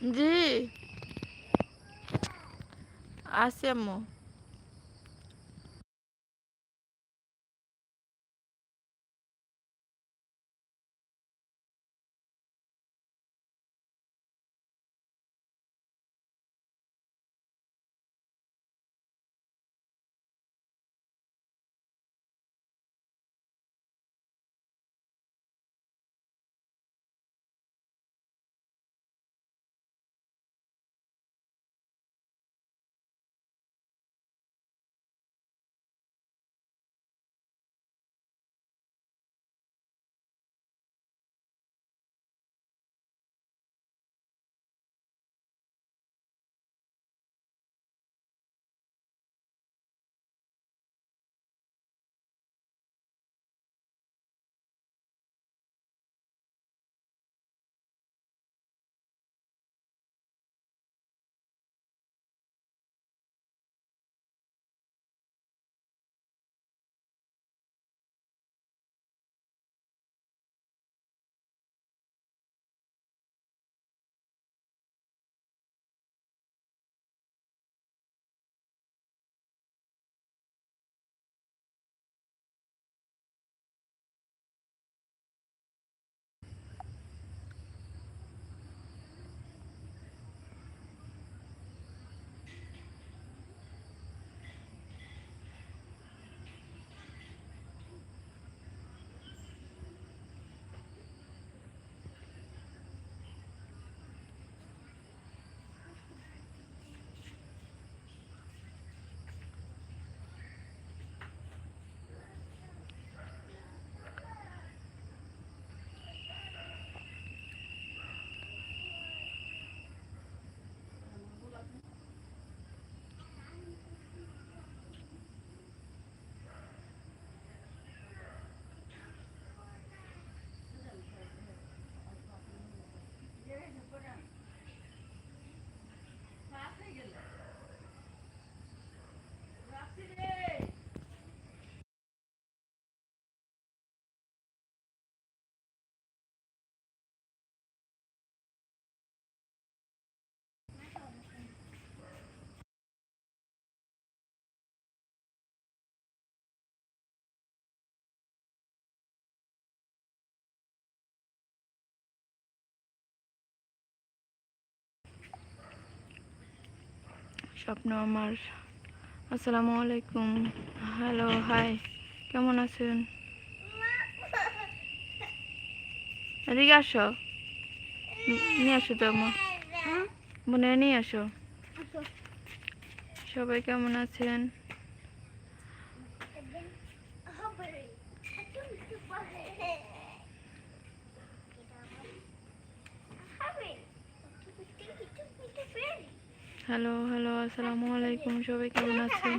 জি। আছে আম্মু। স্বপ্ন আমার। আসসালামু আলাইকুম। Hello, hi. কেমন আছেন? এদিকে আসো। নিয়ে আসো তো আমার মনে নিয়ে আসো। সবাই কেমন আছেন? হ্যালো হ্যালো আসসালামু আলাইকুম সবাই কেমন আছেন?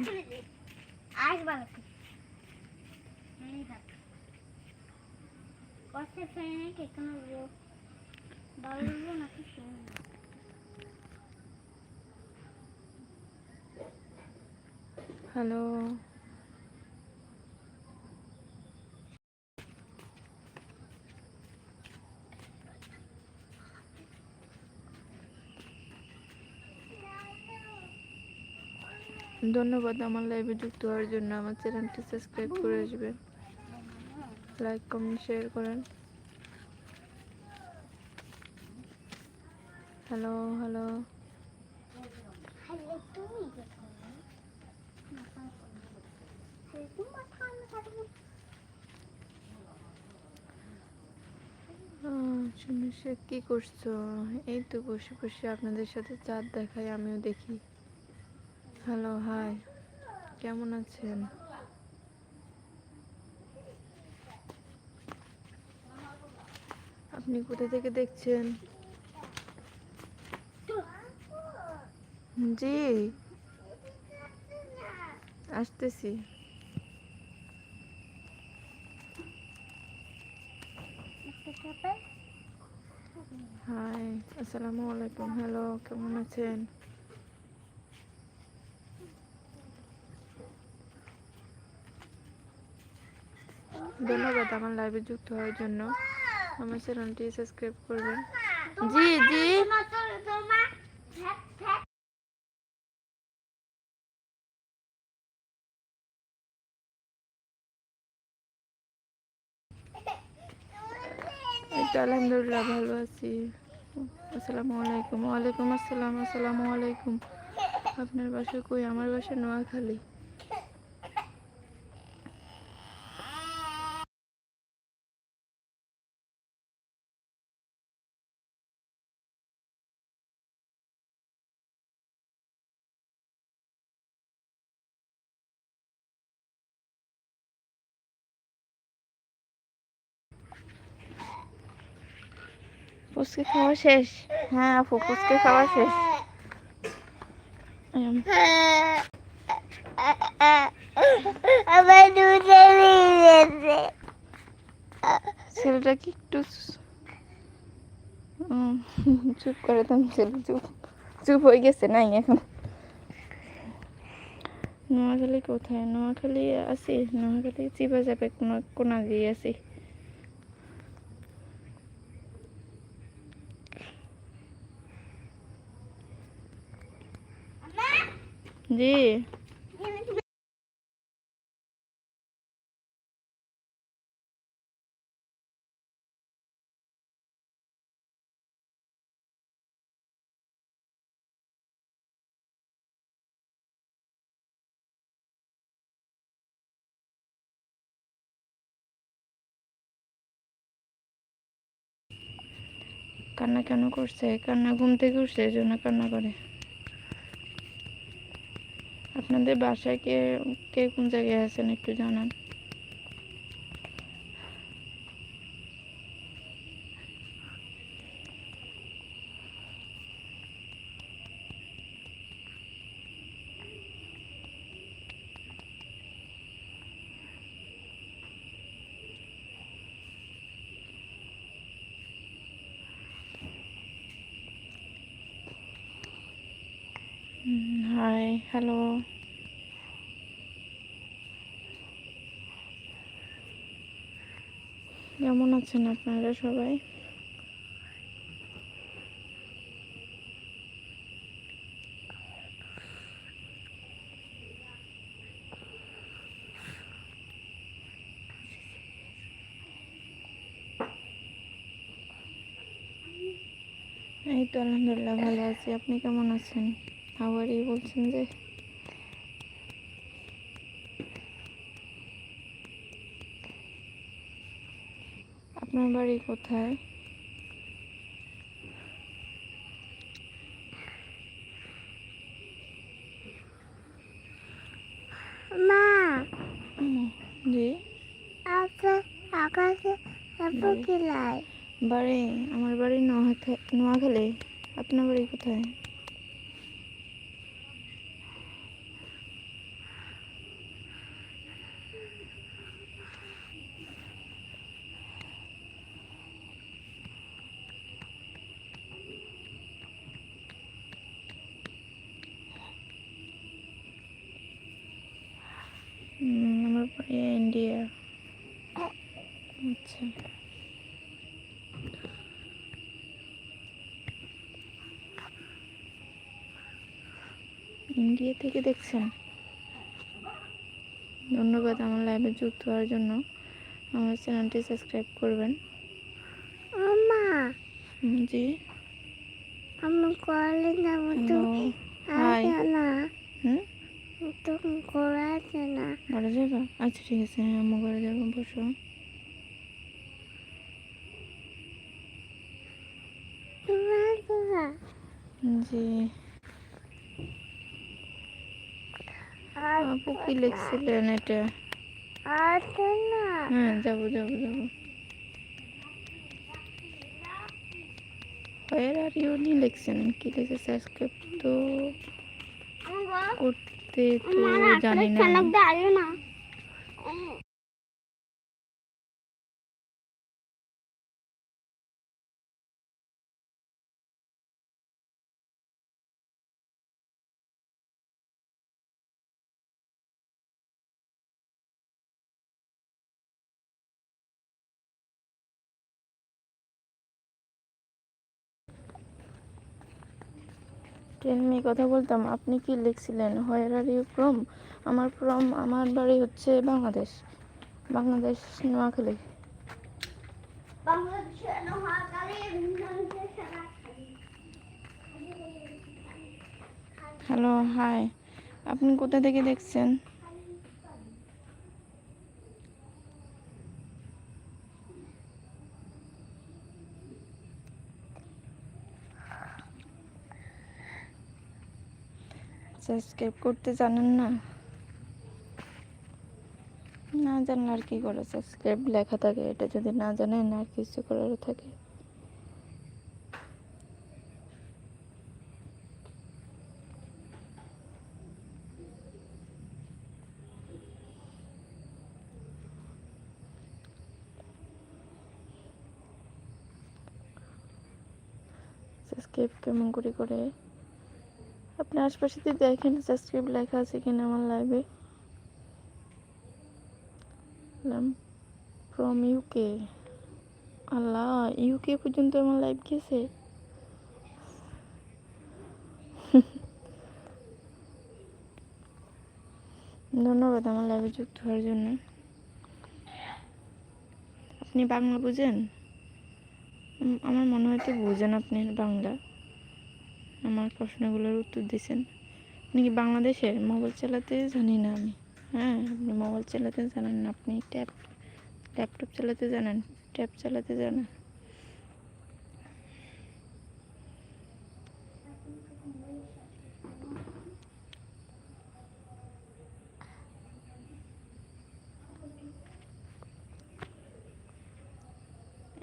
হ্যালো। ধন্যবাদ আমার লাইভে যুক্ত হওয়ার জন্য। আমার চ্যানেলটি সাবস্ক্রাইব করে আসবেন। লাইক, কমেন্ট, শেয়ার করেন। Hello hello. কি করছ? এই তো বসে বসে আপনাদের সাথে চাঁদ দেখাই আমিও দেখি। Hello hi. কেমন আছেন? আপনি কোথা থেকে দেখছেন? জি। আসতেছি। হাই, আসসালামু আলাইকুম। হ্যালো, কেমন আছেন? ধন্যবাদ আমার লাইভে যুক্ত হওয়ার জন্য আমার চ্যানেলটি সাবস্ক্রাইব করবেন। জি জি। আলহামদুলিল্লাহ ভালো আছি। আসসালামু আলাইকুম। ওয়ালাইকুম আসসালাম আসসালামু আলাইকুম। আপনার বাসা কই? আমার বাসা নোয়াখালী। ফুচকে খাওয়া শেষ? হ্যাঁ আপু ফুচকে খাওয়া শেষ। আমার দুধে মিলেছে ছেলেটা কি একটু চুপ করে তো ছেলে চুপ। চুপ হয়ে গেছে নাই এখন। নোয়াখালী কোথায়? নোয়াখালী আছি নোয়াখালী চিপা চাপে কোনো কোনা দিয়ে আছি। জি। কান্না কেন করছে? কান্না ঘুম থেকে উঠছে এই জন্য কান্না করে। আপনাদের বাসায় কে কে কোন জায়গায় আছেন একটু জানান। Hi hello. কেমন আছেন আপনারা সবাই? এই তো আলহামদুলিল্লাহ ভালো আছি। আপনি কেমন আছেন? আবারই বলছেন যে আপনার বাড়ি কোথায়? মা। জি। আছে আকাশে বাড়ি। আমার বাড়ি নোয়াখা- নোয়াখালী। আপনার বাড়ি কোথায় হুম, আমার বাড়ি ইন্ডিয়া আচ্ছা ইন্ডিয়া থেকে দেখছেন? ধন্যবাদ আমার লাইভে যুক্ত হওয়ার জন্য। আমার চ্যানেলটি সাবস্ক্রাইব করবেন। মা জি। আমি কলে যাব তো হাই আছে না? হুম? তো ঘোরা আছে না? ঘরে যাবা? আচ্ছা ঠিক আছে। হ্যাঁ আমি ঘরে যাব বসো। জি আর আপু কি লিখছিলেন এটা? হ্যাঁ যাব যাব যাব। হোয়ার আর ইউনি লিখছেন কি লিখে সাবস্ক্রাইব তো করতে তো জানি না। ট্রেন নিয়ে কথা বলতাম। আপনি কি লিখছিলেন? হোয়ার আর ইউ ফ্রম আমার ফ্রম আমার বাড়ি হচ্ছে বাংলাদেশ। বাংলাদেশে, নোয়াখালী। হ্যালো হাই আপনি কোথা থেকে দেখছেন? সাবস্ক্রাইব করতে জানেন না? না জানলে আর কি করে সাবস্ক্রাইব লেখা থাকে? এটা যদি না জানেন আর কিছু করার থাকে। সাবস্ক্রাইব কেমন করে করে? আপনি আশপাশে দেখেন সাবস্ক্রাইব লেখা আছে কিনা আমার লাইভে ফ্রম ইউকে আল্লাহ ইউকে পর্যন্ত আমার লাইভ গেছে? ধন্যবাদ আমার লাইভে যুক্ত হওয়ার জন্য। আপনি বাংলা বুঝেন? আমার মনে হয় তো বুঝেন আপনি বাংলা। আমার প্রশ্নগুলোর উত্তর দিয়েছেন। আপনি কি বাংলাদেশের মোবাইল চালাতে জানি না আমি? হ্যাঁ আপনি মোবাইল চালাতে জানেন না, আপনি ট্যাব, ল্যাপটপ চালাতে জানেন, ট্যাব চালাতে জানেন।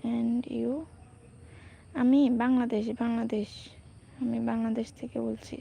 অ্যান্ড ইউ আমি বাংলাদেশ বাংলাদেশ। আমি বাংলাদেশ থেকে বলছি।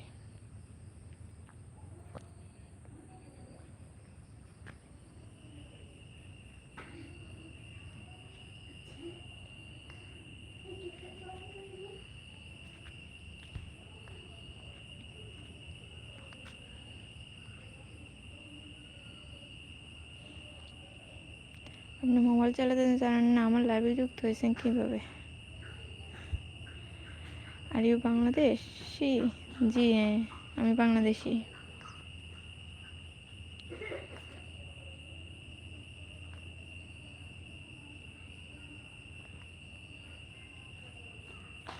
আপনি মোবাইল চালাতে জানেন না আমার লাইভে যুক্ত হয়েছেন কীভাবে? Are you Bangladeshi? জি হ্যাঁ আমি বাংলাদেশি।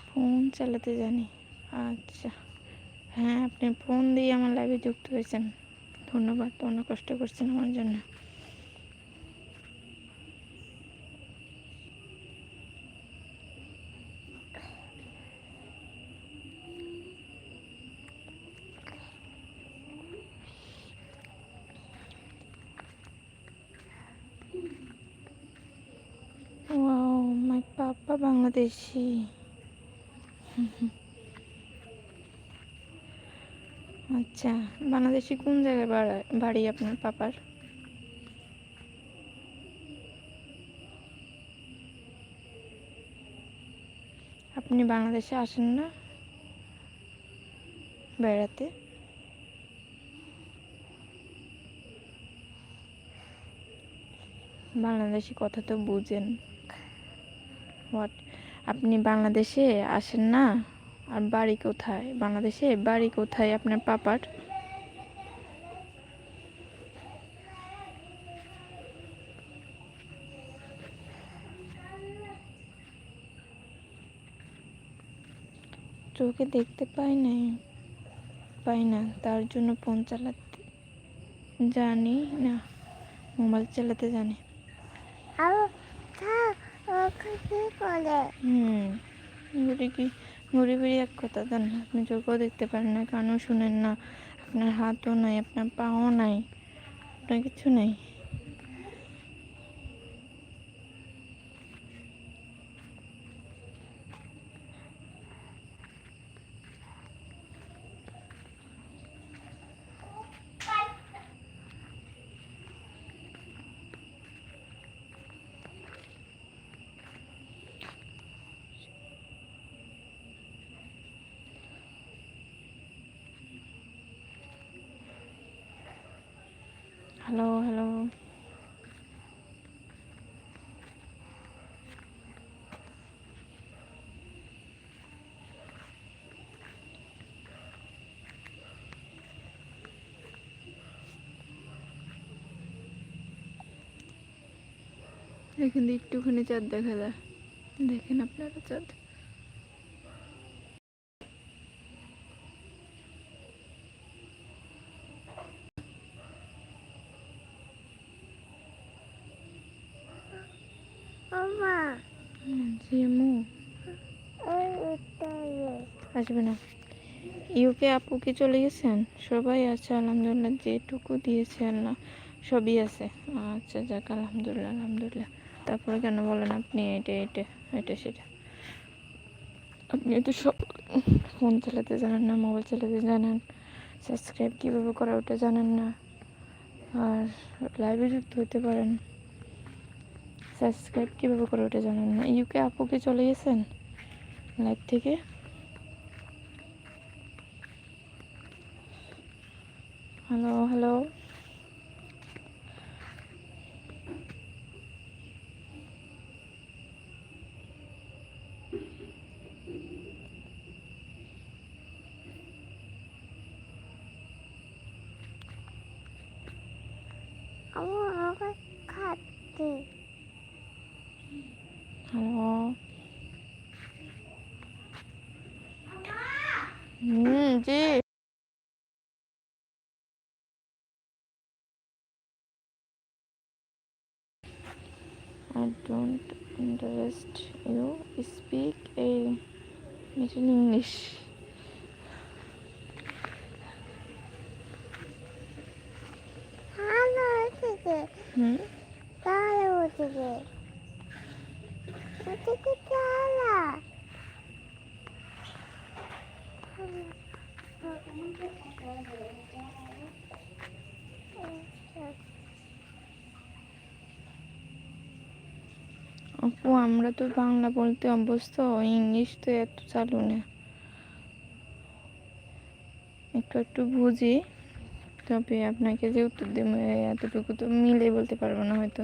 ফোন চালাতে জানি। আচ্ছা। হ্যাঁ আপনি ফোন দিয়ে আমার লাইভে যুক্ত হয়েছেন। ধন্যবাদ, অনেক কষ্ট করছেন আমার জন্য। বাংলাদেশি আচ্ছা বাংলাদেশি কোন জায়গায় বাড়ি আপনার পাপার? আপনি বাংলাদেশে আসেন না? বেড়াতে? বাংলাদেশি কথা তো বুঝেন। হোয়াট আপনি বাংলাদেশে আসেন না? আর বাড়ি কোথায়? বাংলাদেশে বাড়ি কোথায় আপনার পাপার? চোখে দেখতে পাই না পাই না, তার জন্য ফোন চালাতে জানি না। মোবাইল চালাতে জানি। হুম ঘুরে কি ঘুরে ফিরে এক কথা দেন আপনি চোখও দেখতে পারেন না, কানও শুনেন না। আপনার হাতও নাই, আপনার পাও নাই, আপনার কিছু নেই। হ্যালো হ্যালো এখান দিয়ে একটুখানি চাঁদ দেখা যায়। দেখেন আপনারা চাঁদ। জিমু আসবে না। ইউকে আপু কি চলে গেছেন? সবাই আছে আলহামদুলিল্লাহ যেটুকু দিয়েছে আল্লাহ সবই আছে। আচ্ছা যাক আলহামদুলিল্লাহ আলহামদুলিল্লাহ। তারপরে কেন বলেন আপনি এটা এটা এটা সেটা? আপনি তো সব ফোন চালাতে জানেন না মোবাইল চালাতে জানেন সাবস্ক্রাইব কীভাবে করা ওটা জানেন না। আর লাইভে যুক্ত হতে পারেন। সাবস্ক্রাইব কীভাবে করে ওটা জানেন না। ইউকে আপু কি চলে গেছেন? লাইভ থেকে? Hello hello hmm G I don't interest you speak a little English. ভালো উঠেছে হুম ভালো উঠেছে উঠেছে চালা আপু, আমরা তো বাংলা বলতে অভ্যস্ত, ইংলিশ তো এত চালু না। একটু একটু বুঝি, তবে আপনাকে যে উত্তর দেবো, এতটুকু তো মিলে বলতে পারব না হয়তো।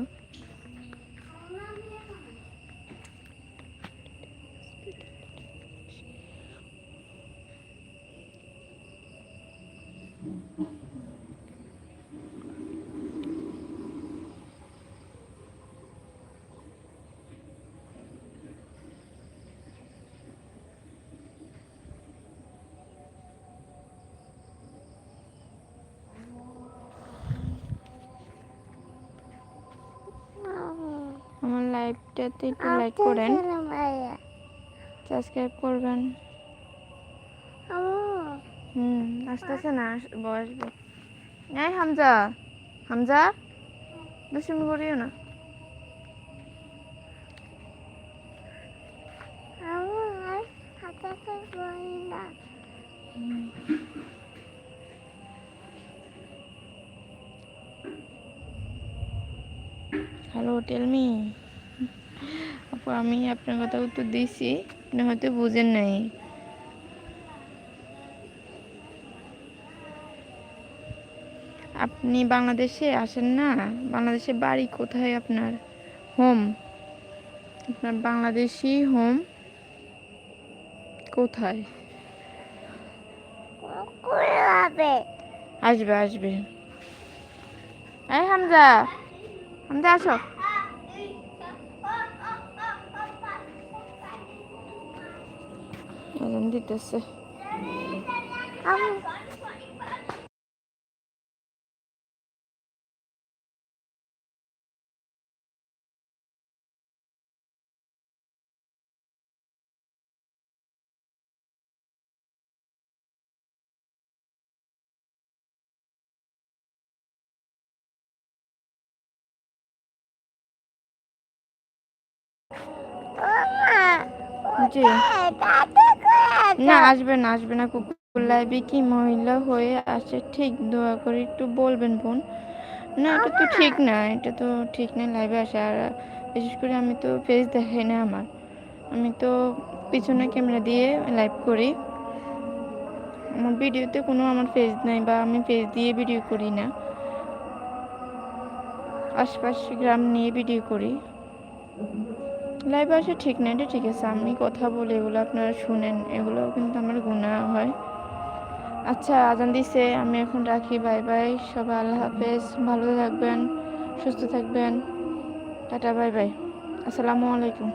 লাইভটাতে একটু লাইক করেন। সাবস্ক্রাইব করবেন। হুম আসতেছে না বসবে বসবো। এই হামজা হামজা দুষ্টুমি করিও না আমার হাতে বই না হ্যালো টেলমি আপু আমি আপনার কথা উত্তর দিয়েছি। আপনি হয়তো বুঝেন নাই। আপনি বাংলাদেশে আসেন না? বাংলাদেশে বাড়ি কোথায় আপনার? হোম? আপনার বাংলাদেশি হোম কোথায়? আসবে আসবে। এই হামজা হামজা আসো। আজান দিতেছে আমি জি দাদা করে না আসবে না আসবে না। কুকুর লাইভে কি মহিলা হয়ে আসে ঠিক দোয়া করে একটু বলবেন বোন। না এটা তো ঠিক না এটা তো ঠিক না লাইভে আসে। আর বিশেষ করে আমি তো ফেস দেখাই না আমার। আমি তো পিছনে ক্যামেরা দিয়ে লাইভ করি। আমার ভিডিওতে কোনো আমার ফেস নাই বা আমি ফেস দিয়ে ভিডিও করি না। আশপাশ গ্রাম নিয়ে ভিডিও করি। লাইভে আসা ঠিক না এটা ঠিক আছে। আমি কথা বলি, এগুলো আপনারা শুনেন এগুলো কিন্তু আমার গুণা হয়। আচ্ছা আজান দিছে, আমি এখন রাখি, বাই বাই, সবাই আল্লাহ হাফেজ, ভালো থাকবেন, সুস্থ থাকবেন। Tata, bye bye. আসসালামু আলাইকুম।